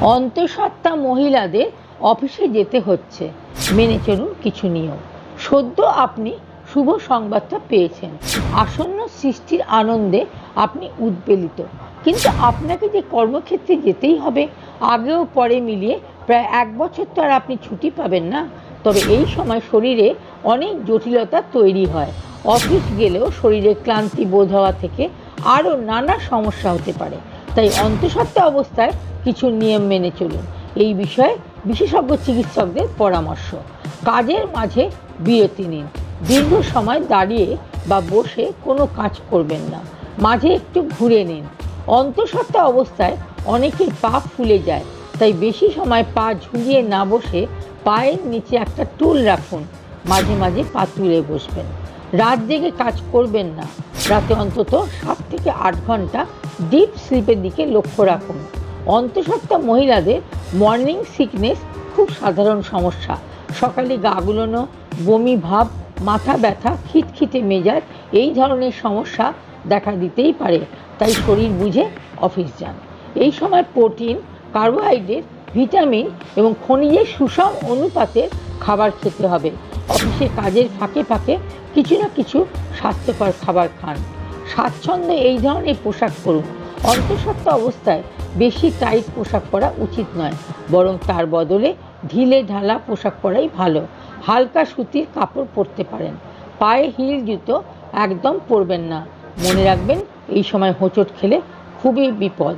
অন্তঃসত্ত্বা মহিলাদের অফিসে যেতে হচ্ছে। মেনে চলুন কিছু নিয়ম। সদ্য আপনি শুভ সংবাদটা পেয়েছেন। আসন্ন সৃষ্টির আনন্দে আপনি উদ্বেলিত। কিন্তু আপনাকে যে কর্মক্ষেত্রে যেতেই হবে, আগেও পরে মিলিয়ে প্রায় এক বছর তো আর আপনি ছুটি পাবেন না। তবে এই সময় শরীরে অনেক জটিলতা তৈরি হয়। অফিস গেলেও শরীরে ক্লান্তি বোধ হওয়া থেকে আরও নানা সমস্যা হতে পারে। তাই অন্তঃসত্ত্বা অবস্থায় কিছু নিয়ম মেনে চলুন। এই বিষয়ে বিশেষজ্ঞ চিকিৎসকদের পরামর্শ। কাজের মাঝে বিরতি নিন। দীর্ঘ সময় দাঁড়িয়ে বা বসে কোনো কাজ করবেন না। মাঝে একটু ঘুরে নিন। অন্তঃসত্ত্বা অবস্থায় অনেকের পা ফুলে যায়, তাই বেশি সময় পা ঝুলিয়ে না বসে পায়ের নিচে একটা টুল রাখুন। মাঝে মাঝে পা তুলে বসবেন। রাত জেগে কাজ করবেন না। রাতে অন্তত সাত থেকে আট ঘণ্টা ডিপ স্লিপের দিকে লক্ষ্য রাখুন। অন্তঃসত্ত্বা মহিলাদের মর্নিং সিকনেস খুব সাধারণ সমস্যা। সকালে গা গুলোনো, বমি ভাব, মাথা ব্যথা, খিটখিটে মেজাজ, এই ধরনের সমস্যা দেখা দিতেই পারে। তাই শরীর বুঝে অফিস যান। এই সময় প্রোটিন, কার্বোহাইড্রেট, ভিটামিন এবং খনিজের সুষম অনুপাতের খাবার খেতে হবে। অফিসে কাজের ফাঁকে ফাঁকে কিছু না কিছু স্বাস্থ্যকর খাবার খান। স্বাচ্ছন্দ্যে এই ধরনের পোশাক পরুন। অন্তঃসত্ত্বা অবস্থায় বেশি টাইট পোশাক পরা উচিত নয়, বরং তার বদলে ঢিলে ঢালা পোশাক পরাই ভালো। হালকা সুতির কাপড় পরতে পারেন। পায়ে হিল জুতো একদম পরবেন না। মনে রাখবেন, এই সময় হোঁচট খেলে খুবই বিপদ।